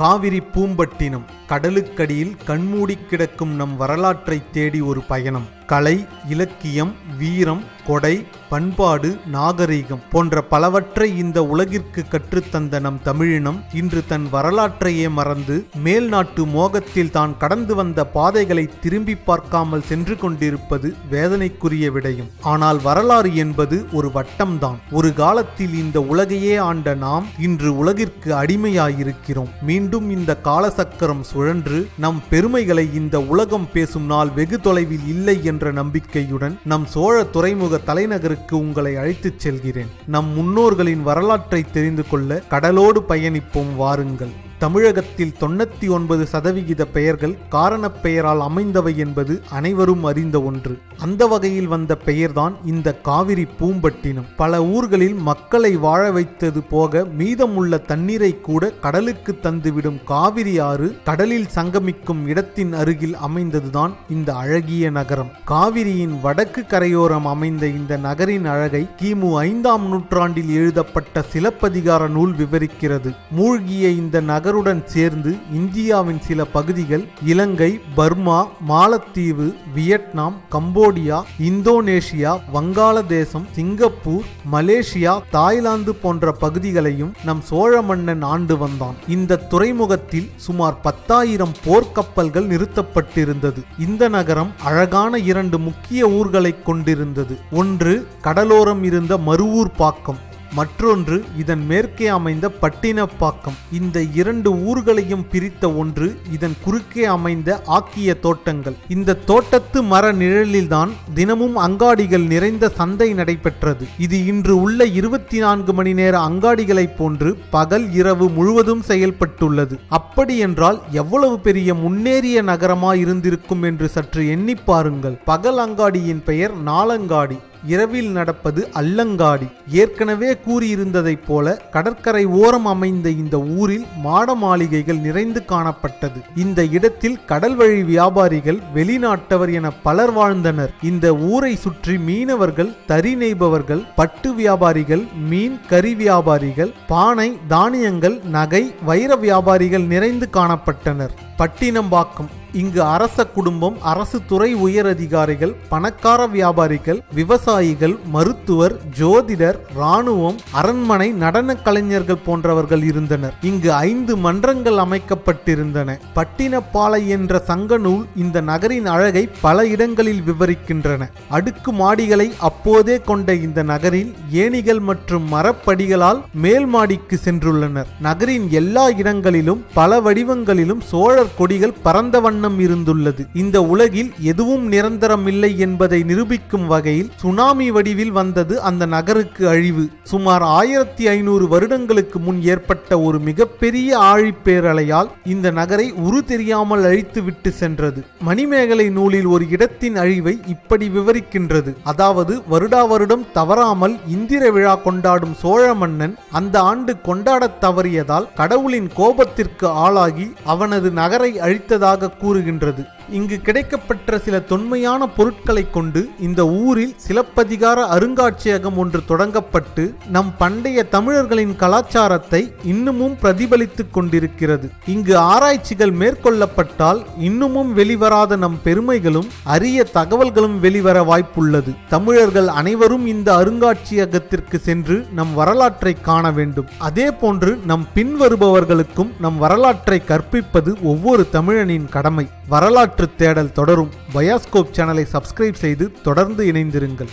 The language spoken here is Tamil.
காவிரி பூம்பட்டினம் கடலுக்கடியில் கண்மூடி கிடக்கும் நம் வரலாற்றை தேடி ஒரு பயணம். கலை இலக்கியம் வீரம் கொடை பண்பாடு நாகரீகம் போன்ற பலவற்றை இந்த உலகிற்கு கற்றுத்தந்த நம் தமிழினம் இன்று தன் வரலாற்றையே மறந்து மேல் நாட்டு மோகத்தில் தான் கடந்து வந்த பாதைகளை திரும்பி பார்க்காமல் சென்று கொண்டிருப்பது வேதனைக்குரிய விடயம். ஆனால் வரலாறு என்பது ஒரு வட்டம்தான். ஒரு காலத்தில் இந்த உலகையே ஆண்ட நாம் இன்று உலகிற்கு அடிமையாயிருக்கிறோம். மீண்டும் இந்த காலசக்கரம் சுழன்று நம் பெருமைகளை இந்த உலகம் பேசும் நாள் வெகு தொலைவில் இல்லை என்ற நம்பிக்கையுடன் நம் சோழ துறைமுக தலைநகருக்கு உங்களை அழைத்துச் செல்கிறேன். நம் முன்னோர்களின் வரலாற்றை தெரிந்து கொள்ள கடலோடு பயணிப்போம் வாருங்கள். தமிழகத்தில் தொண்ணூத்தி ஒன்பது சதவிகித பெயர்கள் காரணப் பெயரால் அமைந்தவை என்பது அனைவரும் அறிந்த ஒன்று. அந்த வகையில் வந்த பெயர்தான் இந்த காவிரி பூம்பட்டினம். பல ஊர்களில் மக்களை வாழ வைத்தது போக மீதமுள்ள தண்ணீரை கூட கடலுக்கு தந்துவிடும் காவிரி ஆறு கடலில் சங்கமிக்கும் இடத்தின் அருகில் அமைந்ததுதான் இந்த அழகிய நகரம். காவிரியின் வடக்கு கரையோரம் அமைந்த இந்த நகரின் அழகை கிமு ஐந்தாம் நூற்றாண்டில் எழுதப்பட்ட சிலப்பதிகார நூல் விவரிக்கிறது. மூழ்கிய இந்த நகர் நகருடன் சேர்ந்து இந்தியாவின் சில பகுதிகள் Ilangai Burma Maalatheevu Vietnam Cambodia Indonesia Vangaladesam Singapore Malaysia Thailand போன்ற பகுதிகளையும் நம் சோழ மன்னன் ஆண்டு வந்தான். இந்த துறைமுகத்தில் சுமார் பத்தாயிரம் போர்க்கப்பல்கள் நிறுத்தப்பட்டிருந்தது. இந்த நகரம் அழகான இரண்டு முக்கிய ஊர்களை கொண்டிருந்தது. ஒன்று கடலோரம் இருந்த மருவூர் பாக்கம். மற்றொன்று இதன் மேற்கே அமைந்த பட்டினப்பாக்கம். இந்த இரண்டு ஊர்களையும் பிரித்த ஒன்று இதன் குறுக்கே அமைந்த ஆக்கிய தோட்டங்கள். இந்த தோட்டத்து மர நிழலில்தான் தினமும் அங்காடிகள் நிறைந்த சந்தை நடைபெற்றது. இது இன்று உள்ள இருபத்தி நான்கு மணி நேர அங்காடிகளைப் போன்று பகல் இரவு முழுவதும் செயல்பட்டுள்ளது. அப்படி என்றால் எவ்வளவு பெரிய முன்னேறிய நகரமா இருந்திருக்கும் என்று சற்று எண்ணி பாருங்கள். பகல் அங்காடியின் பெயர் நாளங்காடி. இரவில் நடப்பது அல்லங்காடி. ஏற்கனவே கூறியிருந்ததைப் போல கடற்கரை ஓரம் அமைந்த இந்த ஊரில் மாட மாளிகைகள் நிறைந்து காணப்பட்டது. இந்த இடத்தில் கடல் வழி வியாபாரிகள் வெளிநாட்டவர் என பலர் வாழ்ந்தனர். இந்த ஊரை சுற்றி மீனவர்கள் தறி நெய்பவர்கள் பட்டு வியாபாரிகள் மீன் கறி வியாபாரிகள் பானை தானியங்கள் நகை வைர வியாபாரிகள் நிறைந்து காணப்பட்டனர். பட்டினம்பாக்கம். இங்கு அரச குடும்பம் அரசு துறை உயர் அதிகாரிகள் பணக்கார வியாபாரிகள் விவசாயிகள் மருத்துவர் ஜோதிடர் இராணுவம் அரண்மனை நடன கலைஞர்கள் போன்றவர்கள் இருந்தனர். இங்கு ஐந்து மன்றங்கள் அமைக்கப்பட்டிருந்தன. பட்டினப்பாலை என்ற சங்க நூல் இந்த நகரின் அழகை பல இடங்களில் விவரிக்கின்றன. அடுக்கு மாடிகளை அப்போதே கொண்ட இந்த நகரில் ஏணிகள் மற்றும் மரப்படிகளால் மேல் மாடிக்கு சென்றுள்ளனர். நகரின் எல்லா இடங்களிலும் பல வடிவங்களிலும் சோழர் கொடிகள் பரந்த வண்ணம் இருந்துள்ளது. இந்த உலகில் எதுவும் நிரந்தரமில்லை என்பதை நிரூபிக்கும் வகையில் சுனாமி வடிவில் வந்தது அந்த நகருக்கு அழிவு. சுமார் ஆயிரத்தி ஐநூறு வருடங்களுக்கு முன் ஏற்பட்ட ஒரு மிகப்பெரிய ஆழிப்பேரலையால் இந்த நகரை உரு தெரியாமல் அழித்து விட்டு சென்றது. மணிமேகலை நூலில் ஒரு இடத்தின் அழிவை இப்படி விவரிக்கின்றது. அதாவது வருடா வருடம் தவறாமல் இந்திர விழா கொண்டாடும் சோழ மன்னன் அந்த ஆண்டு கொண்டாடத் தவறியதால் கடவுளின் கோபத்திற்கு ஆளாகி அவனது நகர அழித்ததாக கூறுகின்றது. இங்கு கிடைக்கப்பெற்ற சில தொன்மையான பொருட்களை கொண்டு இந்த ஊரில் சிலப்பதிகார அருங்காட்சியகம் ஒன்று தொடங்கப்பட்டு நம் பண்டைய தமிழர்களின் கலாச்சாரத்தை இன்னமும் பிரதிபலித்துக் கொண்டிருக்கிறது. இங்கு ஆராய்ச்சிகள் மேற்கொள்ளப்பட்டால் இன்னமும் வெளிவராத நம் பெருமைகளும் அரிய தகவல்களும் வெளிவர வாய்ப்புள்ளது. தமிழர்கள் அனைவரும் இந்த அருங்காட்சியகத்திற்கு சென்று நம் வரலாற்றை காண வேண்டும். அதே போன்று நம் பின்வருபவர்களுக்கும் நம் வரலாற்றை கற்பிப்பது ஒவ்வொரு தமிழனின் கடமை. வரலாற்று வரலாற்று தேடல் தொடரும். பயாஸ்கோப் சேனலை சப்ஸ்கிரைப் செய்து தொடர்ந்து இணைந்திருங்கள்.